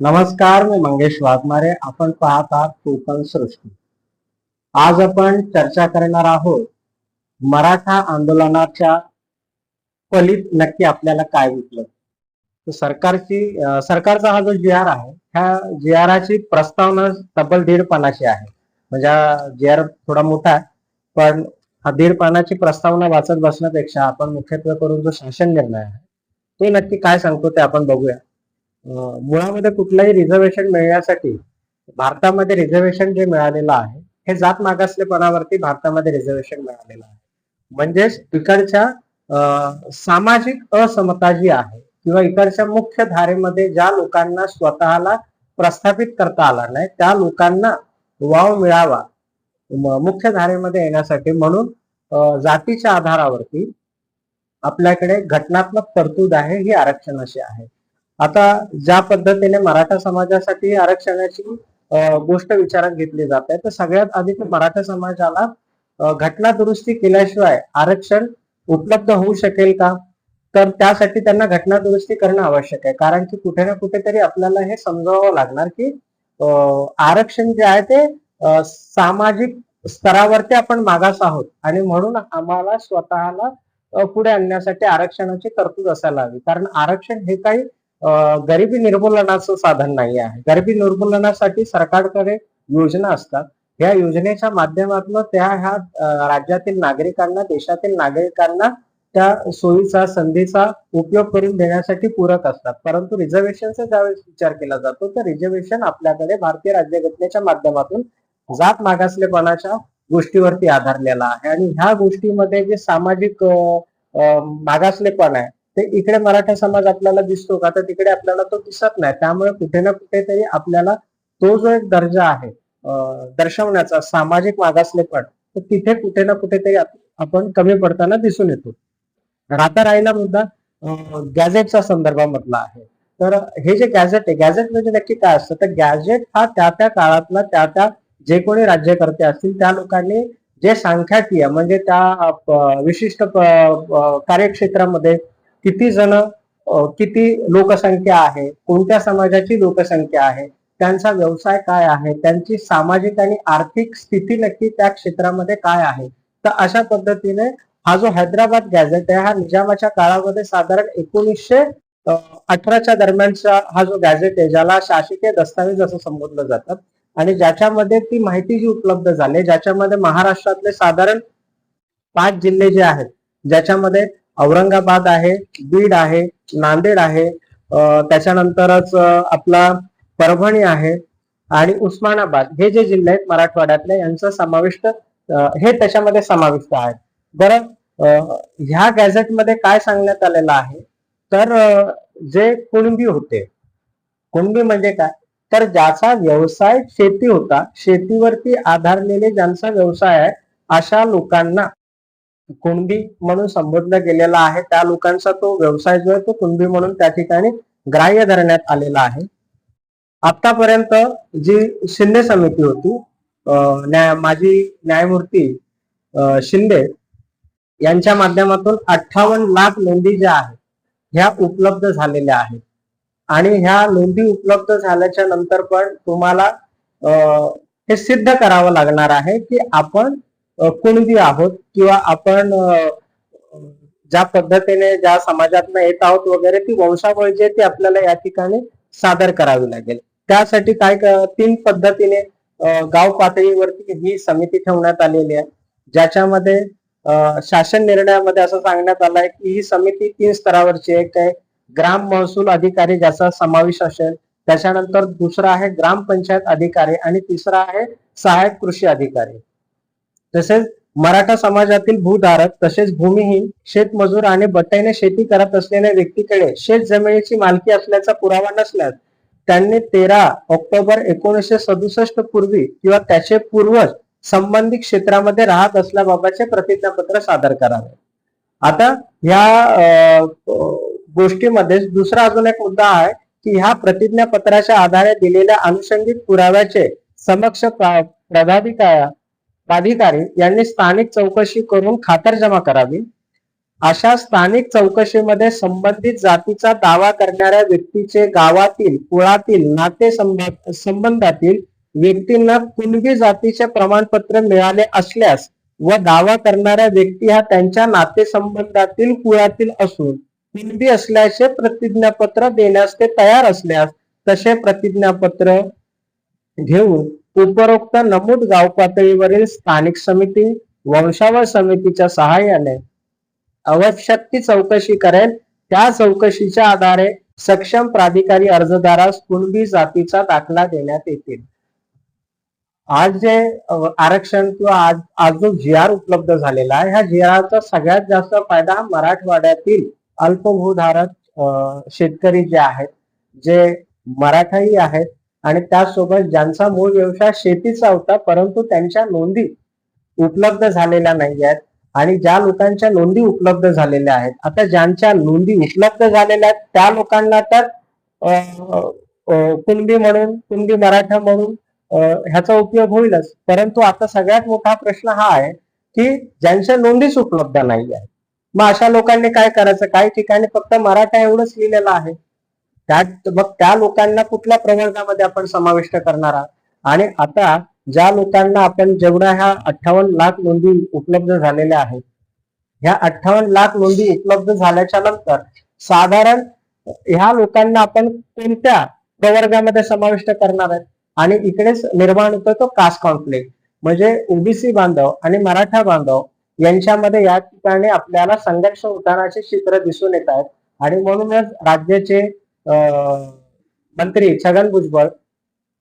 नमस्कार मी मंगेश वाघमारे. आपण पाहत आहात कोकण सृष्टी. आज आपण चर्चा करणार आहोत मराठा आंदोलनाच्या फलित नक्की आपल्याला काय विकलं तर सरकारची सरकारचा हा जो जी आर आहे ह्या जी आराची प्रस्तावना तब्बल दीड पानाची आहे. म्हणजे जी आर थोडा मोठा आहे पण हा दीड पानाची प्रस्तावना वाचत बसण्यापेक्षा आपण मुख्यत्वे करून जो शासन निर्णय आहे तो नक्की काय सांगतो ते आपण बघूया. मुळामध्ये कुठलंही रिझर्वेशन मिळण्यासाठी भारतामध्ये रिझर्वेशन जे मिळालेलं आहे हे जात मागासलेपणावरती भारतामध्ये रिझर्वेशन मिळालेलं आहे. म्हणजेच इकडच्या सामाजिक असमता जी आहे किंवा इकडच्या मुख्य धारेमध्ये ज्या लोकांना स्वतःला प्रस्थापित करता आला नाही त्या लोकांना वाव मिळावा मुख्य धारेमध्ये येण्यासाठी म्हणून जातीच्या आधारावरती आपल्याकडे घटनात्मक तरतूद आहे ही आरक्षणाची आहे. आता ज्या पद्धतीने मराठा समाजासाठी आरक्षणाची गोष्ट विचारात घेतली जात आहे तर सगळ्यात आधी तर मराठा समाजाला घटना दुरुस्ती केल्याशिवाय आरक्षण उपलब्ध होऊ शकेल का? तर त्यासाठी त्यांना घटना दुरुस्ती करणं आवश्यक आहे. कारण की कुठे ना कुठेतरी आपल्याला हे समजावं लागणार की आरक्षण जे आहे ते सामाजिक स्तरावरती आपण मागास आहोत. आणि म्हणून आम्हाला स्वतःला पुढे आणण्यासाठी आरक्षणाची तरतूद असायला हवी. कारण आरक्षण हे काही गरिबी निर्मूलनाचं साधन नाही आहे. गरिबी निर्मूलनासाठी सरकारकडे योजना असतात. या योजनेच्या माध्यमातून त्या ह्या राज्यातील नागरिकांना देशातील नागरिकांना त्या सोयीचा संधीचा उपयोग करून देण्यासाठी पूरक असतात. परंतु रिझर्वेशनचा ज्यावेळेस विचार केला जातो तर रिझर्वेशन आपल्याकडे भारतीय राज्यघटनेच्या माध्यमातून जात मागासलेपणाच्या गोष्टीवरती आधारलेला आहे. आणि ह्या गोष्टीमध्ये जे सामाजिक मागासलेपण आहे ते इकडे मराठा समाज आपल्याला दिसतो का? तर तिकडे आपल्याला तो दिसत नाही. त्यामुळे कुठे ना कुठेतरी आपल्याला तो जो एक दर्जा आहे दर्शवण्याचा सामाजिक मागासलेपण तर तिथे कुठे ना कुठेतरी आपण कमी पडताना दिसून येतो. तर आता राहिला मुद्दा गॅझेटचा संदर्भामधला आहे. तर हे जे गॅझेट आहे गॅझेट म्हणजे नक्की काय असतं? तर गॅझेट हा त्या त्या काळातला त्या त्या जे कोणी राज्यकर्ते असतील त्या लोकांनी जे सांख्याकीय म्हणजे त्या विशिष्ट कार्यक्षेत्रामध्ये किती जण किती लोकसंख्या आहे कोणत्या समाजाची लोकसंख्या आहे त्यांचा व्यवसाय काय आहे त्यांची सामाजिक आणि आर्थिक स्थिती नक्की त्या क्षेत्रामध्ये काय आहे तर अशा पद्धतीने हा जो हैदराबाद गॅझेट आहे हा निजामाच्या काळामध्ये साधारण एकोणीसशे अठराच्या दरम्यानचा हा जो गॅझेट आहे ज्याला शासकीय दस्तावेज असं संबोधलं जातं आणि ज्याच्यामध्ये ती माहिती जी उपलब्ध झाली ज्याच्यामध्ये महाराष्ट्रातले साधारण पाच जिल्हे जे आहेत ज्याच्यामध्ये औरंगाबाद आहे बीड आहे नांदेड आहे त्याच्यानंतरच आपला परभणी आहे आणि उस्मानाबाद. हे जे जिल्हे आहेत मराठवाड्यातले यांचा समाविष्ट हे त्याच्यामध्ये समाविष्ट आहेत. बरं ह्या गॅझेटमध्ये काय सांगण्यात आलेलं आहे? तर जे कुणबी होते कुणबी म्हणजे काय? तर ज्याचा व्यवसाय शेती होता शेतीवरती आधारलेले ज्यांचा व्यवसाय आहे अशा लोकांना कुणबी म्हणून संबोधला गेलेला आहे. त्या लोकांचा तो व्यवसाय जो आहे तो कुणबी म्हणून त्या ठिकाणी ग्राह्य धरण्यात आलेला आहे. आतापर्यंत जी शिंदे समिती होती अं, न्याय माजी न्यायमूर्ती शिंदे यांच्या माध्यमातून अठ्ठावन्न लाख नोंदी ज्या आहेत ह्या उपलब्ध झालेल्या आहेत. आणि ह्या नोंदी उपलब्ध झाल्याच्यानंतर पण तुम्हाला अं, हे सिद्ध करावं लागणार आहे की आपण कुणबी आहोत किंवा आपण ज्या पद्धतीने ज्या समाजात येत आहोत वगैरे ती वंशावळ जी आहे ती आपल्याला या ठिकाणी सादर करावी लागेल. त्यासाठी काय तीन पद्धतीने गाव पातळीवरती ही समिती ठेवण्यात आलेली आहे. ज्याच्यामध्ये शासन निर्णयामध्ये असं सांगण्यात आलंय की ही समिती तीन स्तरावरची एक आहे ग्राम महसूल अधिकारी ज्याचा समावेश असेल त्याच्यानंतर दुसरा आहे ग्रामपंचायत अधिकारी आणि तिसरा आहे सहाय्यक कृषी अधिकारी. तसेच मराठा समाजातील भूधारक तसेच भूमिहीन शेतमजूर आणि बटाईने शेती करत असलेल्या व्यक्तीकडे शेत जमिनीची मालकी असल्याचा पुरावा नसल्यास त्यांनी तेरा ऑक्टोबर एकोणीसशे सदुसष्ट पूर्वी किंवा त्याचे पूर्वज संबंधित क्षेत्रामध्ये राहत असल्याबाबतचे प्रतिज्ञापत्र सादर करावे. आता ह्या अं, गोष्टीमध्ये दुसरा अजून एक मुद्दा आहे की ह्या प्रतिज्ञापत्राच्या आधारे दिलेल्या अनुषंगिक पुराव्याचे समक्ष प्राधिकार प्राधिकारी यांनी स्थानिक चौकशी करून खातरजमा करावी. अशा स्थानिक चौकशीमध्ये संबंधित जातीचा दावा करणाऱ्या व्यक्तीचे गावातील कुळातील नाते संबंधातील व्यक्तींना कुणबी जातीचे प्रमाणपत्र मिळाले असल्यास व दावा करणाऱ्या व्यक्ती हा त्यांच्या नातेसंबंधातील कुळातील असून कुणबी असल्याचे प्रतिज्ञापत्र देण्यास ते तयार असल्यास तसे प्रतिज्ञापत्र घेऊन उपरोक्त नमूद गाव पातळीवरील स्थानिक समिती वंशावळ समितीच्या सहाय्याने आवश्यक ती चौकशी करेल. त्या चौकशीच्या आधारे सक्षम प्राधिकारी अर्जदारास कुणबी जातीचा दाखला देण्यात येतील. आज जे आरक्षण किंवा आज आज जो जी आर उपलब्ध झालेला आहे. ह्या जी आरचा सगळ्यात जास्त फायदा हा मराठवाड्यातील अल्पभूधारक शेतकरी जे आहेत जे मराठाही आहेत आणि त्यासोबत ज्यांचा मूळ व्यवसाय शेतीचा होता परंतु त्यांच्या नोंदी उपलब्ध झालेल्या नाही आहेत आणि ज्या लोकांच्या नोंदी उपलब्ध झालेल्या आहेत आता ज्यांच्या नोंदी उपलब्ध झालेल्या आहेत त्या लोकांना तर कुणबी म्हणून कुणबी मराठा म्हणून ह्याचा उपयोग होईलच. परंतु आता सगळ्यात मोठा प्रश्न हा आहे की ज्यांच्या नोंदीच उपलब्ध नाही आहे मग अशा लोकांनी काय करायचं? काही ठिकाणी फक्त मराठा एवढंच लिहिलेलं आहे. त्यात मग त्या लोकांना कुठल्या प्रवर्गामध्ये आपण समाविष्ट करणार आहात? आणि आता ज्या लोकांना आपण जेवढ्या ह्या अठ्ठावन्न लाख नोंदी उपलब्ध झालेल्या आहेत ह्या अठ्ठावन्न लाख नोंदी उपलब्ध झाल्याच्यानंतर साधारण ह्या लोकांना आपण कोणत्या प्रवर्गामध्ये समाविष्ट करणार आहेत? आणि इकडेच निर्माण होतो तो कास्ट कॉन्फ्लिक्ट. म्हणजे ओबीसी बांधव आणि मराठा बांधव यांच्यामध्ये या ठिकाणी आपल्याला संघर्ष होतानाचे चित्र दिसून येत आहेत. आणि म्हणूनच राज्याचे मंत्री छगन भुजबळ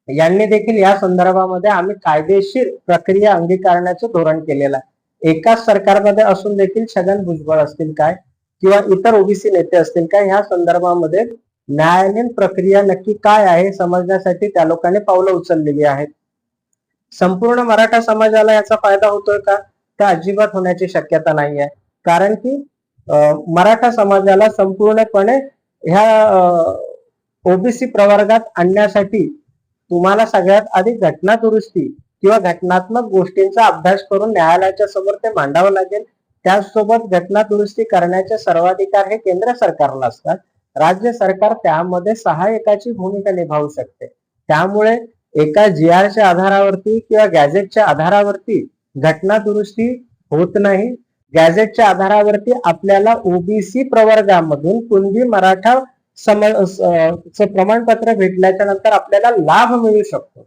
यांनी देखील या संदर्भामध्ये आम्ही कायदेशीर प्रक्रिया अंगीकारण्याचं धोरण केलेलं आहे. एकाच सरकारमध्ये असून देखील छगन भुजबळ असतील काय किंवा इतर ओबीसी नेते असतील काय ह्या संदर्भामध्ये न्यायालयीन प्रक्रिया नक्की काय आहे समजण्यासाठी त्या लोकांनी पावलं उचललेली आहेत. संपूर्ण मराठा समाजाला याचा फायदा होतोय का? त्या अजिबात होण्याची शक्यता नाही आहे कारण की मराठा समाजाला संपूर्णपणे ह्या ओबीसी प्रवर्गात आणण्यासाठी तुम्हाला सगळ्यात आधी घटना दुरुस्ती किंवा घटनात्मक गोष्टींचा अभ्यास करून न्यायालयाच्या समोर ते मांडावं लागेल. त्याचसोबत घटना दुरुस्ती करण्याचे सर्वाधिकार हे केंद्र सरकारला असतात. राज्य सरकार त्यामध्ये सहाय्यकाची भूमिका निभावू शकते. त्यामुळे एका जी आरच्या आधारावरती किंवा गॅझेटच्या आधारावरती घटना दुरुस्ती होत नाही. गॅझेटच्या आधारावरती आपल्याला ओबीसी प्रवर्गामधून कुणबी मराठा सम चे प्रमाणपत्र भेटल्याच्या नंतर आपल्याला लाभ मिळू शकतो.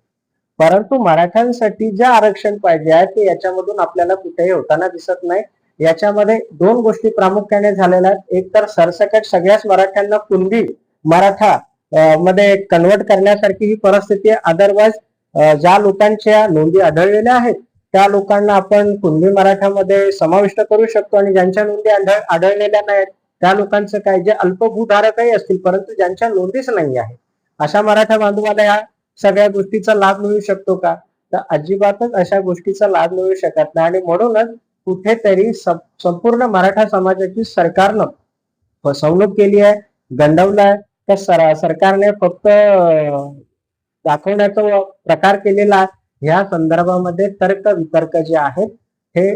परंतु मराठ्यांसाठी जे आरक्षण पाहिजे आहे ते याच्यामधून आपल्याला कुठेही होताना दिसत नाही. याच्यामध्ये दोन गोष्टी प्रामुख्याने झालेल्या आहेत. एक तर सरसकट सगळ्याच मराठ्यांना कुणबी मराठा मध्ये कन्वर्ट करण्यासारखी ही परिस्थिती आहे. अदरवाईज ज्या लोकांच्या नोंदी आढळलेल्या आहेत त्या लोकांना आपण कुणबी मराठामध्ये समाविष्ट करू शकतो आणि ज्यांच्या नोंदी आढळ आढळलेल्या नाहीत त्या लोकांचं काय जे अल्पभूधारकही असतील परंतु ज्यांच्या नोंदीच नाही आहे अशा मराठा बांधवाला या सगळ्या गोष्टीचा लाभ मिळू शकतो का? तर अजिबातच अशा गोष्टीचा लाभ मिळू शकत नाही. आणि म्हणूनच कुठेतरी संपूर्ण मराठा समाजाची सरकारनं फसवणूक केली आहे गंडवलाय तर सर सरकारने फक्त दाखवण्याचा प्रकार केलेला आहे. ह्या संदर्भामध्ये तर्क वितर्क जे आहेत हे